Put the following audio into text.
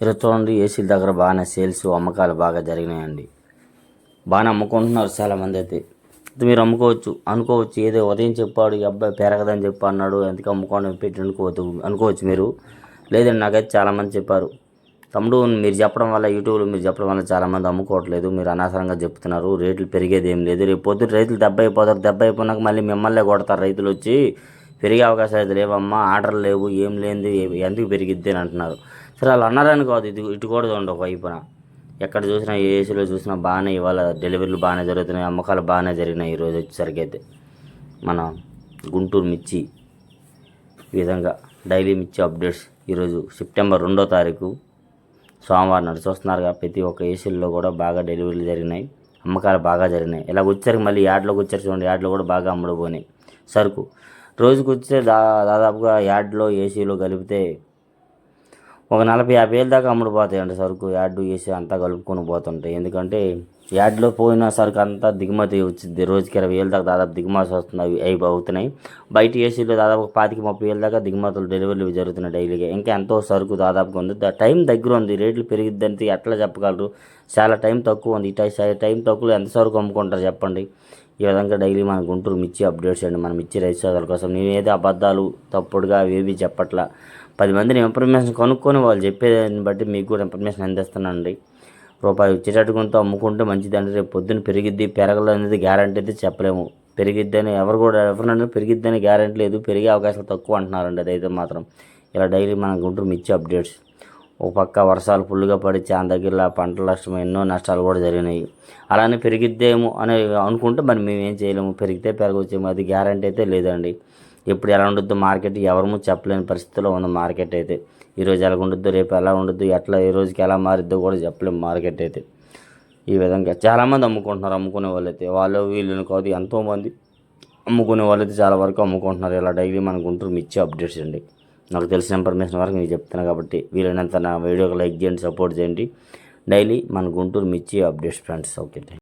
ఇరవై చూడండి ఏసీల దగ్గర బాగానే సేల్స్ అమ్మకాలు బాగా జరిగినాయండి. బాగానే అమ్ముకుంటున్నారు చాలామంది అయితే. మీరు అమ్ముకోవచ్చు అనుకోవచ్చు ఏదో ఉదయం చెప్పాడు ఈ అబ్బాయి పెరగదని చెప్పి అన్నాడు ఎందుకు అమ్ముకోండి పెట్టి అనుకోవద్దు అనుకోవచ్చు మీరు. లేదండి నాకైతే చాలామంది చెప్పారు. తమ్ముడు మీరు చెప్పడం వల్ల యూట్యూబ్లో మీరు చెప్పడం వల్ల చాలామంది అమ్ముకోవట్లేదు మీరు అనవసరంగా చెప్తున్నారు రేట్లు పెరిగేది ఏం లేదు. రేపు పొద్దున రైతులు దెబ్బ అయిపోతారు దెబ్బ అయిపోయినాక మళ్ళీ మిమ్మల్నే కొడతారు రైతులు వచ్చి పెరిగే అవకాశాలు లేవమ్మా ఆర్డర్లు లేవు ఏం లేదు ఎందుకు పెరిగిద్ది అని అంటున్నారు. సరే వాళ్ళు అన్నారని కాదు ఇది ఇటు కూడా చూడండి ఒక వైపున. ఎక్కడ చూసినా ఏ ఏసీలో చూసినా బాగానే ఇవాళ డెలివరీలు బాగానే జరుగుతున్నాయి అమ్మకాలు బాగానే జరిగినాయి ఈరోజు వచ్చేసరికి అయితే. మన గుంటూరు మిర్చి ఈ విధంగా డైలీ మిర్చి అప్డేట్స్ ఈరోజు సెప్టెంబర్ రెండో తారీఖు సోమవారం నాడు చూస్తున్నారుగా. ప్రతి ఒక్క ఏసీల్లో కూడా బాగా డెలివరీలు జరిగినాయి అమ్మకాలు బాగా జరిగినాయి. ఇలా వచ్చారు మళ్ళీ యాడ్లోకి వచ్చారు చూడండి యాడ్లో కూడా బాగా అమ్ముడుపోయినాయి. సరుకు రోజుకు వచ్చే దా దాదాపుగా యాడ్లో ఏసీలో కలిపితే ఒక నలభై యాభై వేలు దాకా అమ్ముడుపోతాయండి సరుకు యాడ్ ఏసీ అంతా కలుపుకొని పోతుంటాయి. ఎందుకంటే యాడ్లో పోయిన సరుకు అంతా దిగుమతి వచ్చింది. రోజుకి ఇరవై వేలు దాకా దాదాపు దిగుమతి వస్తున్నాయి అవి అవుతున్నాయి బయట ఏసీలో దాదాపు పాతికి ముప్పై వేలు దాకా దిగుమతులు డెలివరీలు జరుగుతున్నాయి డైలీగా. ఇంకా ఎంతో సరుకు దాదాపుగా ఉంది. దా- టైం దగ్గర ఉంది. రేట్లు పెరిగిద్దంటే ఎట్లా చెప్పగలరు? చాలా టైం తక్కువ ఉంది. ఈ టై- టైం తక్కువలో ఎంత సరుకు అమ్ముకుంటారు చెప్పండి? ఈ విధంగా డైలీ మన గుంటూరు మిర్చి అప్డేట్స్ అండి. మన మిర్చి రైతు సోదరుల కోసం నేనేదో అబద్ధాలు తప్పుడుగా అవేవి చెప్పట్లా. పది మందిని ఇన్ఫర్మేషన్ కనుక్కొని వాళ్ళు చెప్పేదాన్ని బట్టి మీకు కూడా ఇన్ఫర్మేషన్ అందిస్తానండి రూపాయి వచ్చేటట్టుకుంటూ అమ్ముకుంటే మంచిదండి. రేపు పొద్దున్న పెరిగిద్ది పెరగదు అనేది గ్యారంటీ అయితే చెప్పలేము. పెరిగిద్దని ఎవరు కూడా ఎవరినన్నా పెరిగిద్దని గ్యారంటీ లేదు. పెరిగే అవకాశాలు తక్కువ అంటున్నారండి అదైతే మాత్రం. ఇలా డైలీ మన గుంటూరు మిర్చి అప్డేట్స్. ఒక పక్క వర్షాలు ఫుల్గా పడి చాలా దగ్గర పంటల నష్టం ఎన్నో నష్టాలు కూడా జరిగినాయి. అలానే పెరిగిద్దేమో అని అనుకుంటే మరి మేము ఏం చేయలేము. పెరిగితే పెరగవచ్చేమో అది గ్యారంటీ అయితే లేదండి. ఎప్పుడు ఎలా ఉంటుందో మార్కెట్ ఎవరము చెప్పలేని పరిస్థితిలో ఉంది మార్కెట్ అయితే. ఈరోజు ఎలా ఉంటుందో రేపు ఎలా ఉండొద్దు ఎట్లా ఈ రోజుకి ఎలా మారిద్దో కూడా చెప్పలేము మార్కెట్ అయితే. ఈ విధంగా చాలామంది అమ్ముకుంటున్నారు అమ్ముకునే వాళ్ళైతే వాళ్ళు వీళ్ళని కాదు ఎంతోమంది అమ్ముకునే వాళ్ళైతే చాలా వరకు అమ్ముకుంటున్నారు. ఇలా డైలీ మన గుంటూరు మిచ్చే అప్డేట్స్ అండి. నాకు తెలిసిన ఇన్ఫర్మేషన్ వరకు నేను చెప్తాను కాబట్టి వీలైనంత నా వీడియోకి లైక్ చేయండి సపోర్ట్ చేయండి. డైలీ మన గుంటూరు మిర్చి అప్డేట్స్ ఫ్రెండ్స్ ఓకే